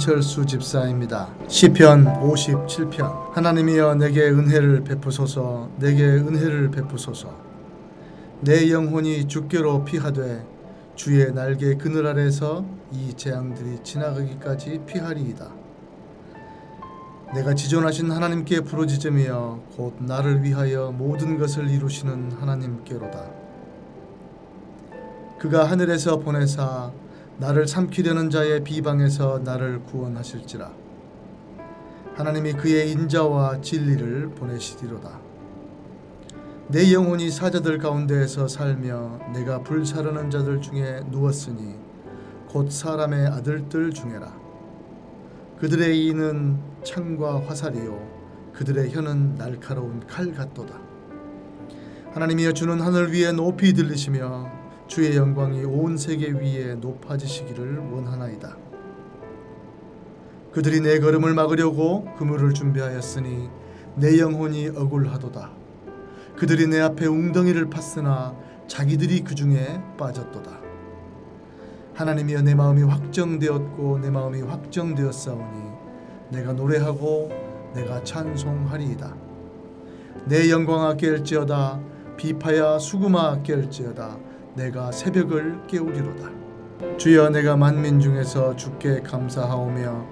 김철수 집사입니다. 시편 57편 하나님이여 내게 은혜를 베푸소서 내게 은혜를 베푸소서 내 영혼이 주께로 피하되 주의 날개 그늘 아래서 이 재앙들이 지나가기까지 피하리이다. 내가 지존하신 하나님께 부르짖으며 곧 나를 위하여 모든 것을 이루시는 하나님께로다. 그가 하늘에서 보내사 나를 삼키려는 자의 비방에서 나를 구원하실지라. 하나님이 그의 인자와 진리를 보내시리로다. 내 영혼이 사자들 가운데에서 살며 내가 불사르는 자들 중에 누웠으니 곧 사람의 아들들 중에라. 그들의 이는 창과 화살이요 그들의 혀는 날카로운 칼 같도다. 하나님이여 주는 하늘 위에 높이 들리시며 주의 영광이 온 세계 위에 높아지시기를 원하나이다. 그들이 내 걸음을 막으려고 그물을 준비하였으니 내 영혼이 억울하도다. 그들이 내 앞에 웅덩이를 팠으나 자기들이 그 중에 빠졌도다. 하나님이여 내 마음이 확정되었고 내 마음이 확정되었사오니 내가 노래하고 내가 찬송하리이다. 내 영광아 깰지어다 비파야 수구마 깰지어다 내가 새벽을 깨우리로다. 주여 내가 만민 중에서 주께 감사하오며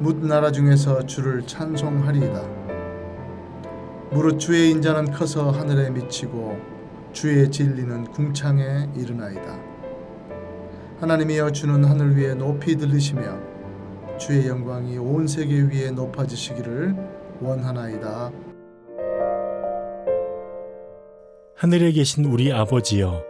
뭇 나라 중에서 주를 찬송하리이다. 무릇 주의 인자는 커서 하늘에 미치고 주의 진리는 궁창에 이르나이다. 하나님이여 주는 하늘 위에 높이 들리시며 주의 영광이 온 세계 위에 높아지시기를 원하나이다. 하늘에 계신 우리 아버지여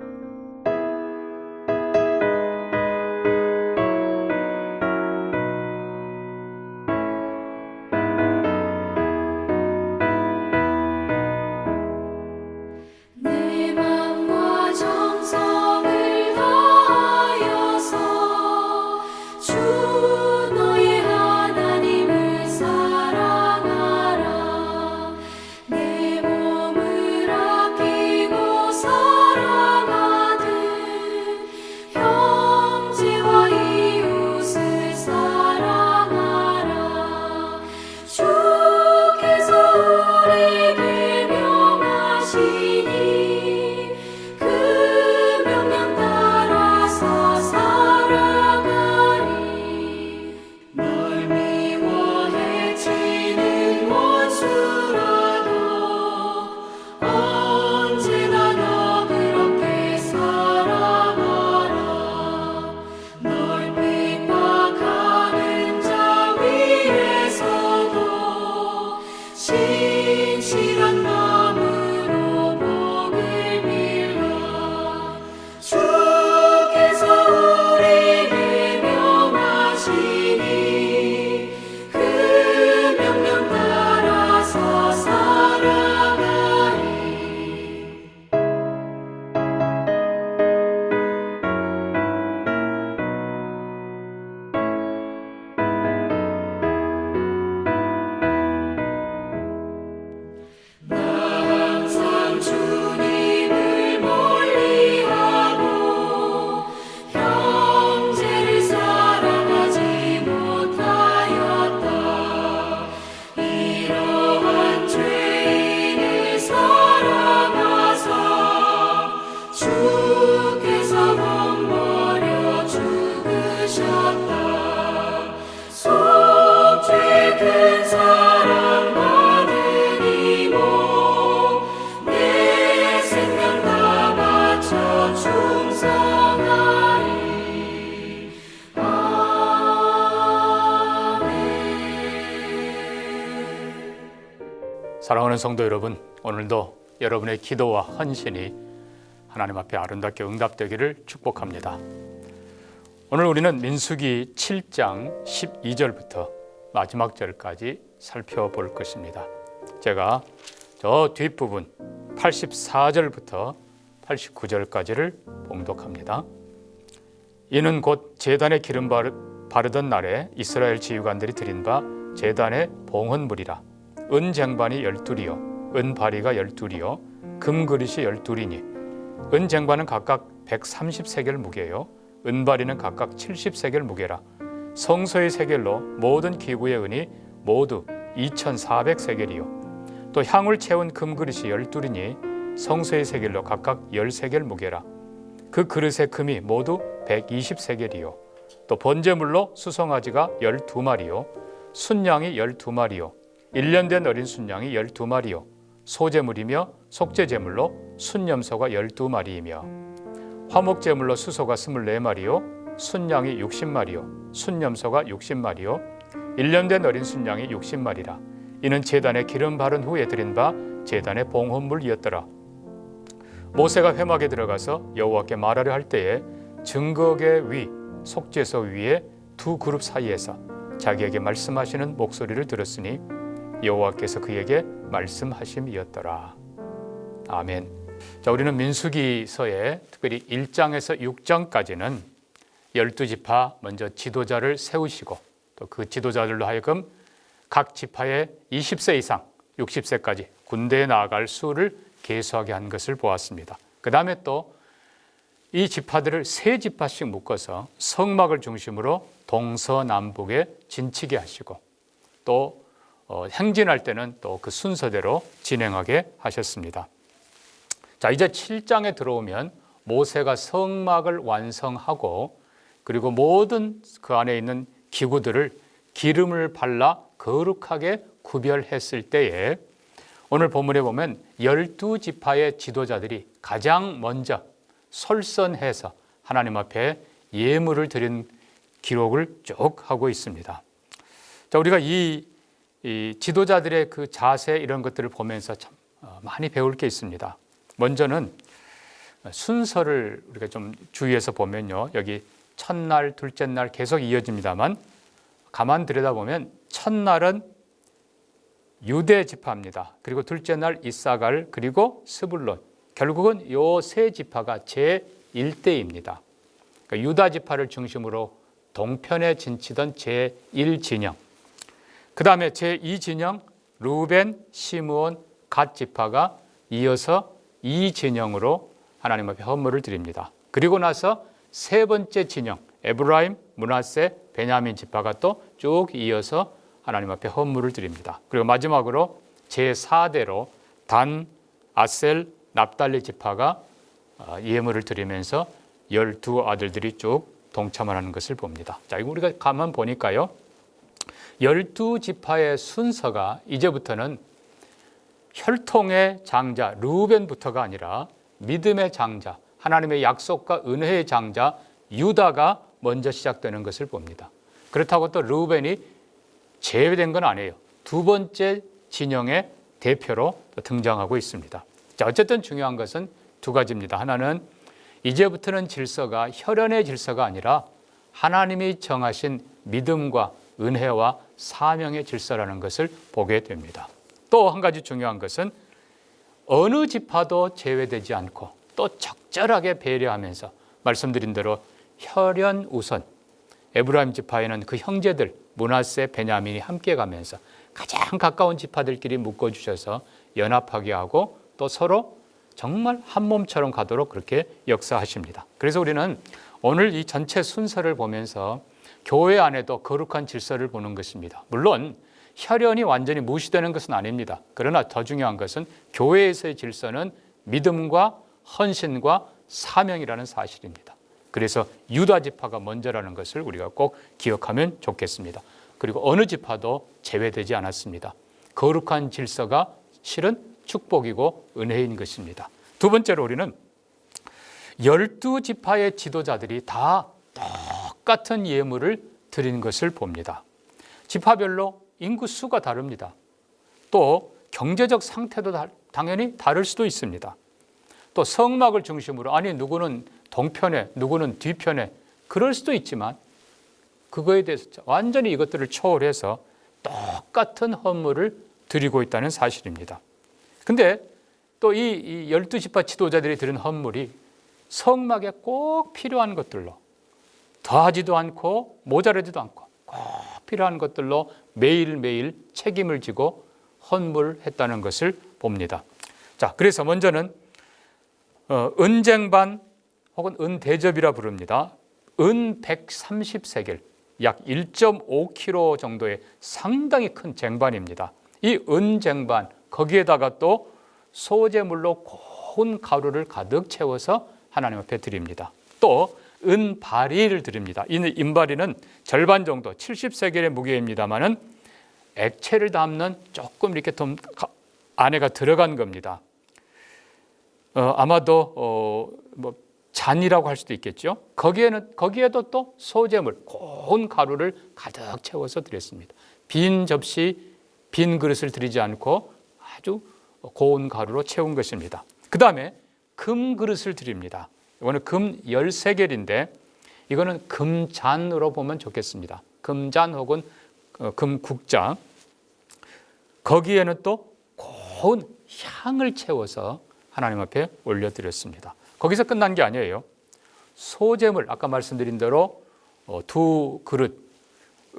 성도 여러분, 오늘도 여러분의 기도와 헌신이 하나님 앞에 아름답게 응답되기를 축복합니다. 오늘 우리는 민수기 7장 12절부터 마지막 절까지 살펴볼 것입니다. 제가 저 뒷부분 84절부터 89절까지를 봉독합니다. 이는 곧 제단에 기름 바르, 바르던 날에 이스라엘 지휘관들이 드린 바 제단의 봉헌물이라 은쟁반이 열둘이요 은바리가 열둘이요 금그릇이 열둘이니. 은쟁반은 각각 130세겔 무게요 은바리는 각각 70세겔 무게라. 성소의 세겔로 모든 기구의 은이 모두 2,400세겔이요. 또 향을 채운 금그릇이 열둘이니 성소의 세겔로 각각 10세겔 무게라. 그 그릇의 금이 모두 120세겔이요. 또 번제물로 수송아지가 12마리요 순양이 12마리요 1년 된 어린 순양이 12마리요. 소제물이며 속죄제물로 순염소가 12마리이며 화목제물로 수소가 24마리요. 순양이 60마리요. 순염소가 60마리요. 1년 된 어린 순양이 60마리라. 이는 제단에 기름 바른 후에 드린 바 제단의 봉헌물이었더라. 모세가 회막에 들어가서 여호와께 말하려 할 때에 증거계 위 속죄소 위에 두 그룹 사이에서 자기에게 말씀하시는 목소리를 들었으니 여호와께서 그에게 말씀하심이었더라. 아멘. 자, 우리는 민수기서에 특별히 1장에서 6장까지는 열두 지파 먼저 지도자를 세우시고 또 그 지도자들로 하여금 각 지파의 20세 이상 60세까지 군대에 나아갈 수를 계수하게 한 것을 보았습니다. 그 다음에 또 이 지파들을 세 지파씩 묶어서 성막을 중심으로 동서남북에 진치게 하시고 또 어, 행진할 때는 또 그 순서대로 진행하게 하셨습니다. 자, 이제 7장에 들어오면 모세가 성막을 완성하고 그리고 모든 그 안에 있는 기구들을 기름을 발라 거룩하게 구별했을 때에 오늘 본문에 보면 열두 지파의 지도자들이 가장 먼저 솔선해서 하나님 앞에 예물을 드린 기록을 쭉 하고 있습니다. 자, 우리가 이, 이 지도자들의 그 자세 이런 것들을 보면서 참 어, 많이 배울 게 있습니다. 먼저는 순서를 우리가 좀 주의해서 보면요. 여기 첫날, 둘째 날 계속 이어집니다만 가만 들여다보면 첫날은 유대 지파입니다. 그리고 둘째 날 이사갈 그리고 스불론 결국은 요 세 지파가 제 1대입니다. 그러니까 유다 지파를 중심으로 동편에 진치던 제 1진영. 그 다음에 제 2진영 루벤, 시므온, 갓 지파가 이어서 2진영으로 하나님 앞에 헌물을 드립니다. 그리고 나서 세 번째 진영 에브라임, 문하세, 베냐민 지파가 또 쭉 이어서 하나님 앞에 헌물을 드립니다. 그리고 마지막으로 제 4대로 단, 아셀, 납달리 지파가 어, 예물을 드리면서 열두 아들들이 쭉 동참을 하는 것을 봅니다. 자, 이거 우리가 가만 보니까요. 열두 지파의 순서가 이제부터는 혈통의 장자 루벤부터가 아니라 믿음의 장자 하나님의 약속과 은혜의 장자 유다가 먼저 시작되는 것을 봅니다. 그렇다고 또 루벤이 제외된 건 아니에요. 두 번째 진영의 대표로 등장하고 있습니다. 자, 어쨌든 중요한 것은 두 가지입니다. 하나는 이제부터는 질서가 혈연의 질서가 아니라 하나님이 정하신 믿음과 은혜와 사명의 질서라는 것을 보게 됩니다. 또 한 가지 중요한 것은 어느 지파도 제외되지 않고 또 적절하게 배려하면서 말씀드린 대로 혈연 우선 에브라임 지파에는 그 형제들 문하세 베냐민이 함께 가면서 가장 가까운 지파들끼리 묶어 주셔서 연합하게 하고 또 서로 정말 한 몸처럼 가도록 그렇게 역사하십니다. 그래서 우리는 오늘 이 전체 순서를 보면서 교회 안에도 거룩한 질서를 보는 것입니다. 물론 혈연이 완전히 무시되는 것은 아닙니다. 그러나 더 중요한 것은 교회에서의 질서는 믿음과 헌신과 사명이라는 사실입니다. 그래서 유다 지파가 먼저라는 것을 우리가 꼭 기억하면 좋겠습니다. 그리고 어느 지파도 제외되지 않았습니다. 거룩한 질서가 실은 축복이고 은혜인 것입니다. 두 번째로 우리는 열두 지파의 지도자들이 다 똑같은 예물을 드린 것을 봅니다. 지파별로 인구 수가 다릅니다. 또 경제적 상태도 당연히 다를 수도 있습니다. 또 성막을 중심으로 아니 누구는 동편에 누구는 뒤편에 그럴 수도 있지만 그거에 대해서 완전히 이것들을 초월해서 똑같은 헌물을 드리고 있다는 사실입니다. 근데 또 이 열두 지파 지도자들이 드린 헌물이 성막에 꼭 필요한 것들로 더하지도 않고 모자라지도 않고 꼭 필요한 것들로 매일매일 책임을 지고 헌물했다는 것을 봅니다. 자, 그래서 먼저는 어, 은쟁반 혹은 은대접이라 부릅니다. 은 130세겔, 약 1.5kg 정도의 상당히 큰 쟁반입니다. 이 은쟁반 거기에다가 또 소재물로 고운 가루를 가득 채워서 하나님 앞에 드립니다. 또 은바리를 드립니다. 이 은바리는 절반 정도 70세겔의 무게입니다만은 액체를 담는 조금 이렇게 좀 가- 안에가 들어간 겁니다. 어, 아마도 어, 뭐 잔이라고 할 수도 있겠죠. 거기에는 거기에도 또 소재물 고운 가루를 가득 채워서 드렸습니다. 빈 접시, 빈 그릇을 드리지 않고 아주 고운 가루로 채운 것입니다. 그 다음에 금 그릇을 드립니다. 이거는 금 13개인데 이거는 금잔으로 보면 좋겠습니다. 금잔 혹은 어, 금국자. 거기에는 또 고운 향을 채워서 하나님 앞에 올려드렸습니다. 거기서 끝난 게 아니에요. 소재물 아까 말씀드린 대로 어, 두 그릇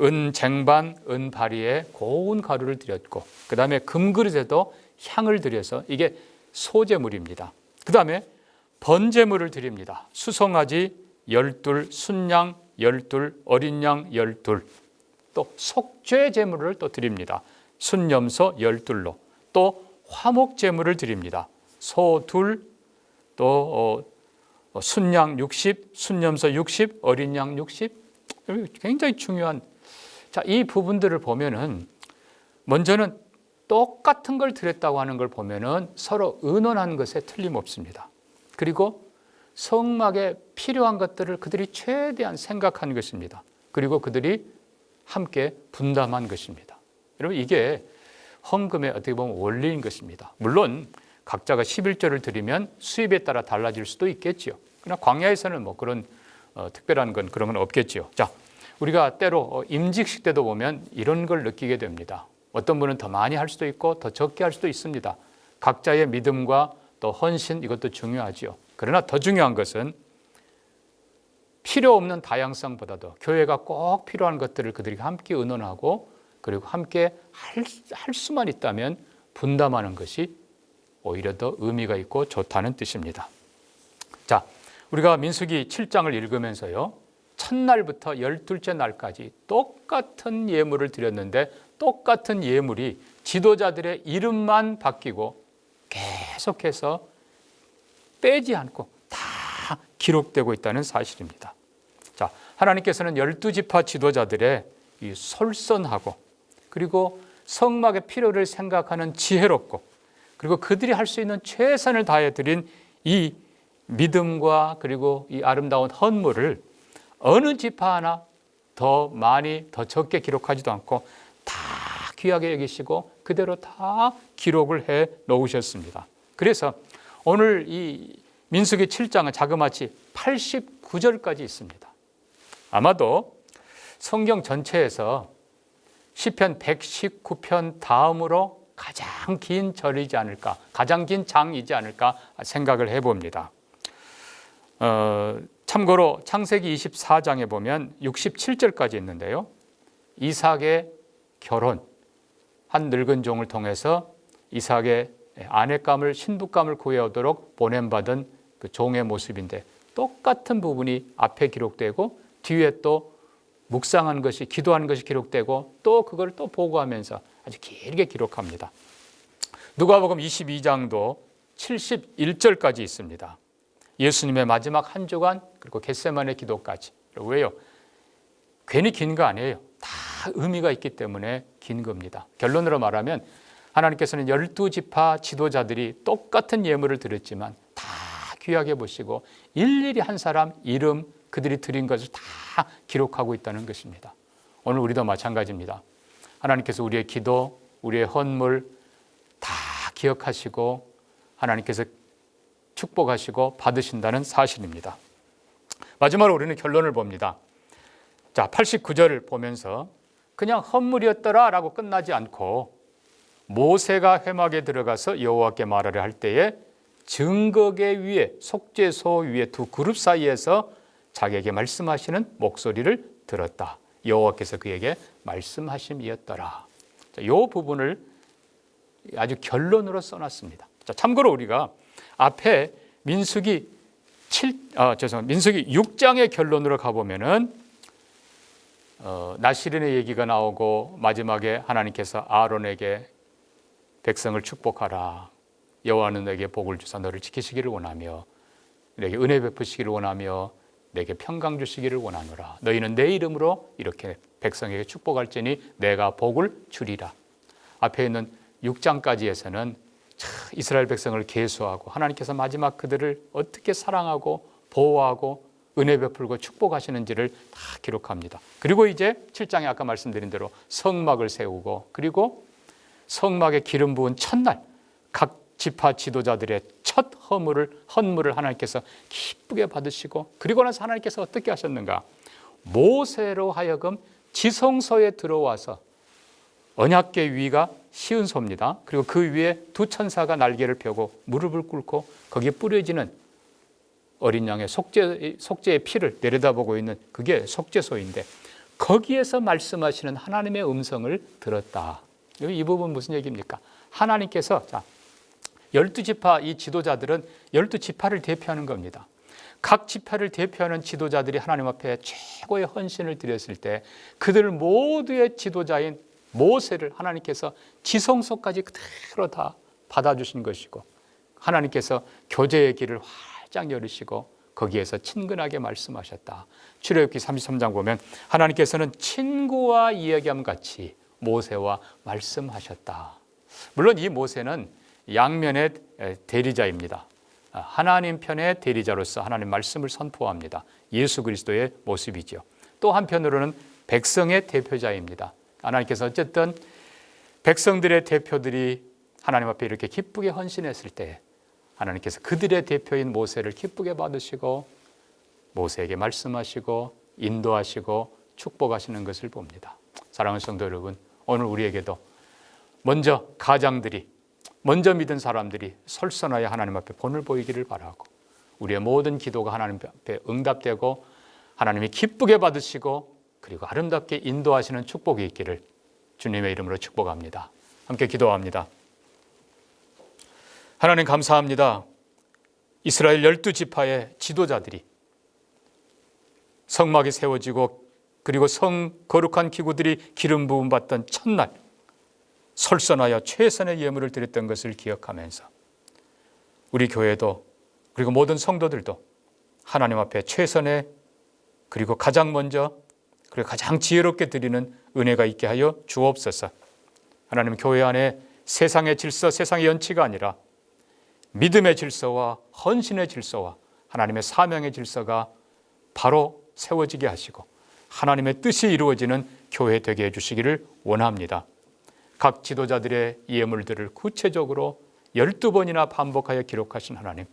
은 쟁반, 은 바리에 고운 가루를 드렸고 그 다음에 금 그릇에도 향을 드려서 이게 소재물입니다. 그 다음에 번제물을 드립니다. 수송아지 열둘, 순양 열둘, 어린 양 열둘, 또 속죄 제물을 또 드립니다. 순염소 열둘로 또 화목 제물을 드립니다. 소 둘, 또 어, 순양 60, 순염소 60, 어린 양 60. 굉장히 중요한 자, 이 부분들을 보면은 먼저는 똑같은 걸 드렸다고 하는 걸 보면은 서로 의논한 것에 틀림없습니다. 그리고 성막에 필요한 것들을 그들이 최대한 생각한 것입니다. 그리고 그들이 함께 분담한 것입니다. 여러분 이게 헌금의 어떻게 보면 원리인 것입니다. 물론 각자가 11조를 드리면 수입에 따라 달라질 수도 있겠지요. 그러나 광야에서는 뭐 그런 어, 특별한 건 그런 건 없겠지요. 자, 우리가 때로 어, 임직식 때도 보면 이런 걸 느끼게 됩니다. 어떤 분은 더 많이 할 수도 있고 더 적게 할 수도 있습니다. 각자의 믿음과 또 헌신 이것도 중요하지요. 그러나 더 중요한 것은 필요 없는 다양성보다도 교회가 꼭 필요한 것들을 그들이 함께 의논하고 그리고 함께 할, 할 수만 있다면 분담하는 것이 오히려 더 의미가 있고 좋다는 뜻입니다. 자, 우리가 민수기 7장을 읽으면서요. 첫날부터 열둘째 날까지 똑같은 예물을 드렸는데 똑같은 예물이 지도자들의 이름만 바뀌고 계속해서 빼지 않고 다 기록되고 있다는 사실입니다. 자, 하나님께서는 열두 지파 지도자들의 이 솔선하고 그리고 성막의 필요를 생각하는 지혜롭고 그리고 그들이 할 수 있는 최선을 다해 드린 이 믿음과 그리고 이 아름다운 헌물을 어느 지파 하나 더 많이 더 적게 기록하지도 않고 다 귀하게 여기시고 그대로 다 기록을 해 놓으셨습니다. 그래서 오늘 이 민수기 7장은 자그마치 89절까지 있습니다. 아마도 성경 전체에서 시편 119편 다음으로 가장 긴 절이지 않을까, 가장 긴 장이지 않을까 생각을 해봅니다. 어, 참고로 창세기 24장에 보면 67절까지 있는데요. 이삭의 결혼, 한 늙은 종을 통해서 이삭의 아내감을 신부감을 구해오도록 보냄받은 그 종의 모습인데 똑같은 부분이 앞에 기록되고 뒤에 또 묵상한 것이 기도한 것이 기록되고 또 그걸 또 보고하면서 아주 길게 기록합니다. 누가복음 22장도 71절까지 있습니다. 예수님의 마지막 한 주간 그리고 겟세만의 기도까지. 왜요? 괜히 긴 거 아니에요. 다 의미가 있기 때문에 긴 겁니다. 결론으로 말하면 하나님께서는 열두 지파 지도자들이 똑같은 예물을 드렸지만 다 귀하게 보시고 일일이 한 사람 이름 그들이 드린 것을 다 기록하고 있다는 것입니다. 오늘 우리도 마찬가지입니다. 하나님께서 우리의 기도, 우리의 헌물 다 기억하시고 하나님께서 축복하시고 받으신다는 사실입니다. 마지막으로 우리는 결론을 봅니다. 자, 89절을 보면서 그냥 헛물이었더라라고 끝나지 않고 모세가 회막에 들어가서 여호와께 말하려 할 때에 증거계 위에 속죄소 위에 두 그룹 사이에서 자기에게 말씀하시는 목소리를 들었다. 여호와께서 그에게 말씀하심이었더라. 자, 이 부분을 아주 결론으로 써놨습니다. 자, 참고로 우리가 앞에 민수기 7, 아, 죄송합니다. 민수기 6장의 결론으로 가보면은 어, 나시린의 얘기가 나오고 마지막에 하나님께서 아론에게 백성을 축복하라. 여호와는 내게 복을 주사 너를 지키시기를 원하며 내게 은혜 베푸시기를 원하며 내게 평강 주시기를 원하노라. 너희는 내 이름으로 이렇게 백성에게 축복할지니 내가 복을 주리라. 앞에 있는 6장까지에서는 이스라엘 백성을 계수하고 하나님께서 마지막 그들을 어떻게 사랑하고 보호하고 은혜 베풀고 축복하시는지를 다 기록합니다. 그리고 이제 7장에 아까 말씀드린 대로 성막을 세우고 그리고 성막에 기름 부은 첫날 각 지파 지도자들의 첫 허물을 헌물을 하나님께서 기쁘게 받으시고 그리고 나서 하나님께서 어떻게 하셨는가? 모세로 하여금 지성소에 들어와서 언약궤 위가 시은소입니다. 그리고 그 위에 두 천사가 날개를 펴고 무릎을 꿇고 거기에 뿌려지는 어린 양의 속죄, 속죄의 피를 내려다보고 있는 그게 속죄소인데 거기에서 말씀하시는 하나님의 음성을 들었다. 여기 이 부분 무슨 얘기입니까? 하나님께서 자 열두 지파 이 지도자들은 열두 지파를 대표하는 겁니다. 각 지파를 대표하는 지도자들이 하나님 앞에 최고의 헌신을 드렸을 때 그들 모두의 지도자인 모세를 하나님께서 지성소까지 그대로 다 받아주신 것이고 하나님께서 교제의 길을 활짝 열으시고 거기에서 친근하게 말씀하셨다. 출애굽기 33장 보면 하나님께서는 친구와 이야기함 같이 모세와 말씀하셨다. 물론 이 모세는 양면의 대리자입니다. 하나님 편의 대리자로서 하나님 말씀을 선포합니다. 예수 그리스도의 모습이죠. 또 한편으로는 백성의 대표자입니다. 하나님께서 어쨌든 백성들의 대표들이 하나님 앞에 이렇게 기쁘게 헌신했을 때 하나님께서 그들의 대표인 모세를 기쁘게 받으시고 모세에게 말씀하시고 인도하시고 축복하시는 것을 봅니다. 사랑하는 성도 여러분, 오늘 우리에게도 먼저 가장들이 먼저 믿은 사람들이 설선하여 하나님 앞에 본을 보이기를 바라고 우리의 모든 기도가 하나님 앞에 응답되고 하나님이 기쁘게 받으시고 그리고 아름답게 인도하시는 축복이 있기를 주님의 이름으로 축복합니다. 함께 기도합니다. 하나님 감사합니다. 이스라엘 열두 지파의 지도자들이 성막이 세워지고 그리고 성 거룩한 기구들이 기름 부음 받던 첫날 설선하여 최선의 예물을 드렸던 것을 기억하면서 우리 교회도 그리고 모든 성도들도 하나님 앞에 최선의 그리고 가장 먼저 그리고 가장 지혜롭게 드리는 은혜가 있게 하여 주옵소서. 하나님 교회 안에 세상의 질서, 세상의 연치가 아니라 믿음의 질서와 헌신의 질서와 하나님의 사명의 질서가 바로 세워지게 하시고 하나님의 뜻이 이루어지는 교회 되게 해주시기를 원합니다. 각 지도자들의 예물들을 구체적으로 열두 번이나 반복하여 기록하신 하나님,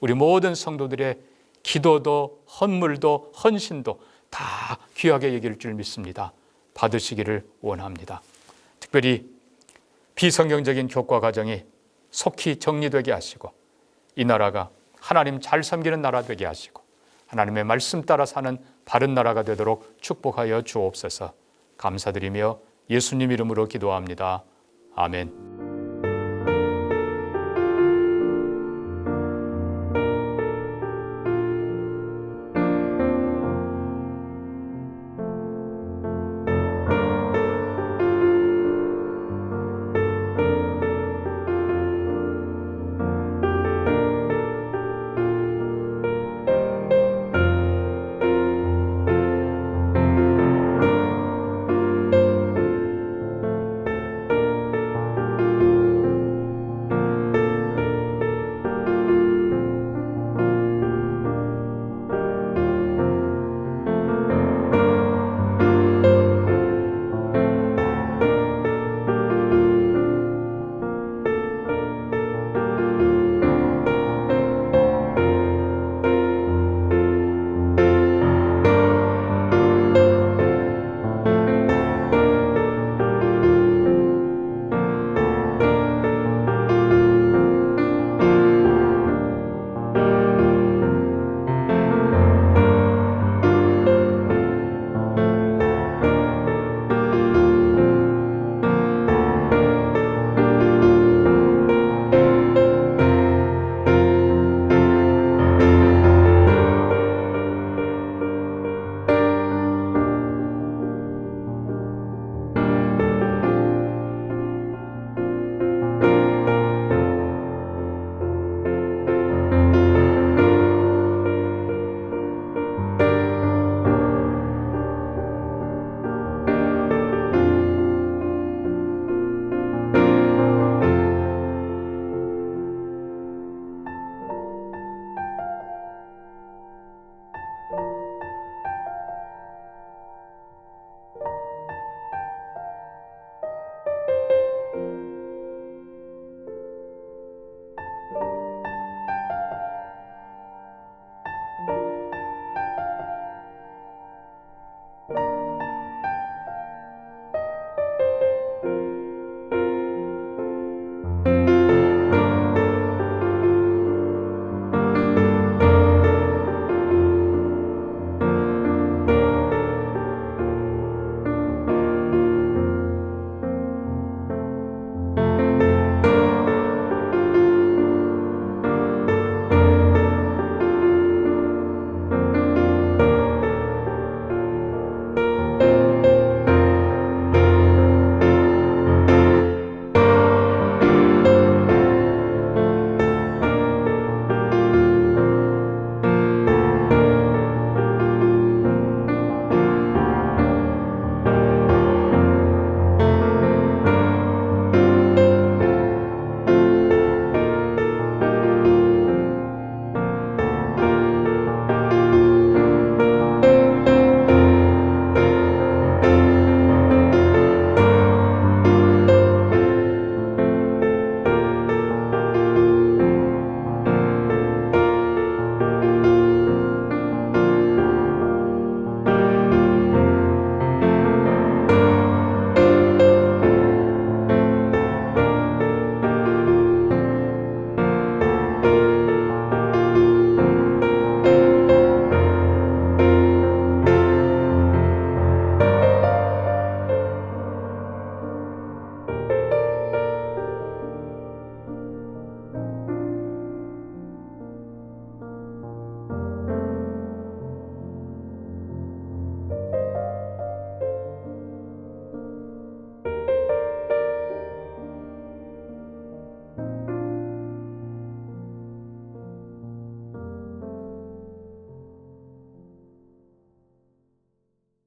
우리 모든 성도들의 기도도 헌물도 헌신도 다 귀하게 여길 줄 믿습니다. 받으시기를 원합니다. 특별히 비성경적인 교과 과정이 속히 정리되게 하시고 이 나라가 하나님 잘 섬기는 나라 되게 하시고 하나님의 말씀 따라 사는 바른 나라가 되도록 축복하여 주옵소서. 감사드리며 예수님 이름으로 기도합니다. 아멘.